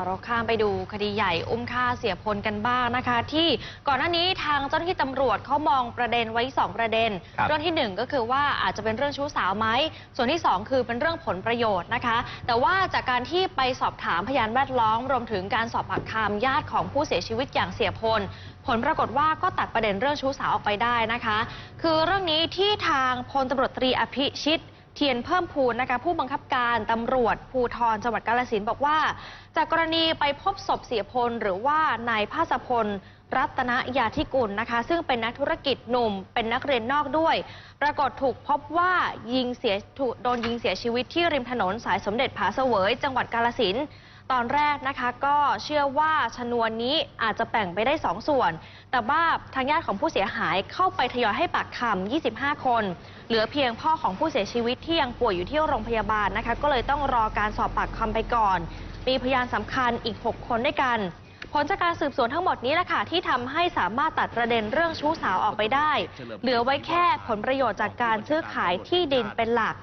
เอาเราข้ามไปดูคดีใหญ่อุ้มฆ่าเสียพลกันบ้างนะคะ ที่ก่อนหน้านี้ทางเจ้าหน้าที่ตำรวจเขามองประเด็นไว้ 2 ประเด็นครับเรื่องที่ 1 ก็คือว่าอาจจะเป็นเรื่องชู้สาวไหมส่วนที่ 2 คือเป็นเรื่องผลประโยชน์นะคะ แต่ว่าจากการที่ไปสอบถามพยานแวดล้อมรวมถึงการสอบปากคำญาติของผู้เสียชีวิตอย่างเสียพล ผลปรากฏว่าก็ตัดประเด็นเรื่องชู้สาวออกไปได้นะคะ คือเรื่องนี้ที่ทางพลตำรวจตรีอภิชิตเทียนเพิ่มพูนนะคะผู้บังคับการตำรวจภูทรจังหวัดกาลสินบอกว่า จากกรณีไปพบศพเสียพล หรือว่านายภาสพล รัตนยาธิกุลนะคะ ซึ่งเป็นนักธุรกิจหนุ่ม เป็นนักเรียนนอกด้วย ปรากฏถูกพบว่ายิงเสียถูกโดนยิงเสียชีวิตที่ริมถนนสายสมเด็จผาเสวย จังหวัดกาลสินธุ์ ตอนแรกนะคะก็เชื่อว่าชนวนนี้อาจจะแบ่งไปได้สองส่วน แต่ว่าทางญาติของผู้เสียหายเข้าไปทยอยให้ปากคำ25 คน เหลือเพียงพ่อของผู้เสียชีวิตที่ยังป่วยอยู่ที่โรงพยาบาลนะคะ ก็เลยต้องรอการสอบปากคำไปก่อน มีพยานสำคัญอีก 6 คนด้วยกัน ผลจากการสืบสวนทั้งหมดนี้แหละค่ะที่ทำให้สามารถตัดประเด็นเรื่องชู้สาวออกไปได้ เหลือไว้แค่ผลประโยชน์จากการซื้อขายที่ดินเป็นหลัก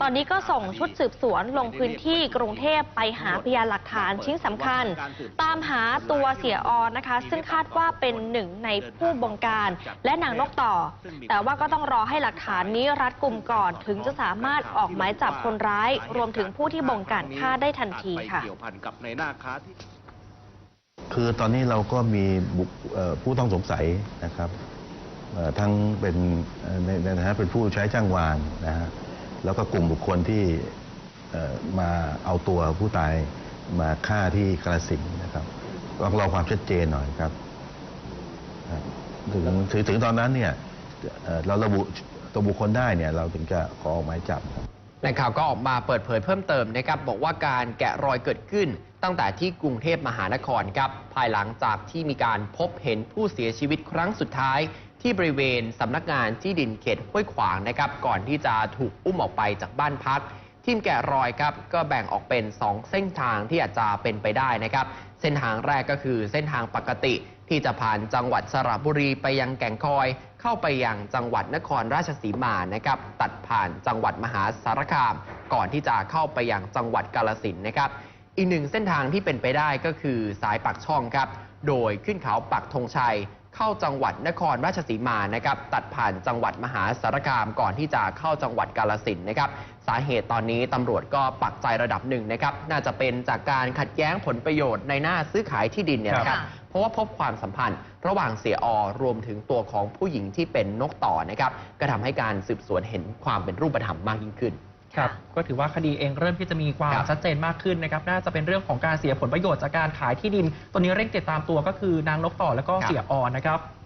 ตอนนี้ก็ส่งชุดสืบสวนลงพื้นที่กรุงเทพไปหาพยานหลักฐานชิ้นสำคัญ ตามหาตัวเสียออนนะคะ ซึ่งคาดว่าเป็นหนึ่งในผู้บงการ และนางนกต่อ แต่ว่าก็ต้องรอให้หลักฐานนี้รัดกลุ่มก่อน ถึงจะสามารถออกหมายจับคนร้าย รวมถึงผู้ที่บงการฆ่าได้ทันทีค่ะ คือตอนนี้เราก็มีผู้ต้องสงสัยนะครับทั้งเป็นเอ่อในฐานะเป็นผู้ใช้จ้างวานนะฮะแล้วก็กลุ่มบุคคลที่มาเอาตัวผู้ตายมาฆ่าที่กระสินนะครับก็รอความชัดเจนหน่อยครับถึงถึงตอนนั้นเนี่ยเอ่อเราระบุตัวบุคคลได้เนี่ยเราถึงจะขอออกหมายจับครับ แหล่งข่าวก็ออกมาเปิดเผยเพิ่มเติมนะครับบอกว่าการแกะรอยเกิดขึ้น ตั้งแต่ที่กรุงเทพมหานครครับภายหลังจากที่มีการพบเห็นผู้เสียชีวิตครั้งสุดท้าย ที่บริเวณสำนักงานที่ดินเขตห้วยขวางนะครับก่อนที่จะถูกอุ้มออกไปจากบ้านพัก ทีมแกะรอยครับก็แบ่งออกเป็น 2 เส้นทางที่อาจจะเป็นไปได้นะครับ เส้นทางแรกก็คือเส้นทางปกติที่จะผ่านจังหวัดสระบุรีไปยังแก่งคอย เข้าไปยังจังหวัดนครราชสีมานะครับ ตัดผ่านจังหวัดมหาสารคาม ก่อนที่จะเข้าไปยังจังหวัดกาลสินนะครับ อีกหนึ่งเส้นทางที่เป็นไปได้ก็คือสายปากช่องครับ โดยขึ้นเขาปักธงชัย เข้าจังหวัดนครราชสีมานะครับตัดผ่านจังหวัดมหาสารคามก่อนที่จะเข้าจังหวัดกาลสินธุ์นะครับสาเหตุตอนนี้ตำรวจก็ปักใจระดับหนึ่งนะครับน่าจะเป็นจากการขัดแย้งผลประโยชน์ในหน้าซื้อขายที่ดินเนี่ยนะครับค่ะเพราะว่าพบความสัมพันธ์ ระหว่างเสียอรวมถึงตัวของผู้หญิงที่เป็นนกต่อนะครับก็ทำให้การสืบสวนเห็นความเป็นรูปธรรมมากยิ่งขึ้น ครับก็ถือว่าคดีเองเริ่มที่จะมีความครับชัดเจนมากขึ้นนะครับน่าจะเป็นเรื่องของการเสียผลประโยชน์จากการขายที่ดินตัวนี้เร่งติดตามตัวก็คือนางนกต่อแล้วก็ครับเสียออนนะครับอ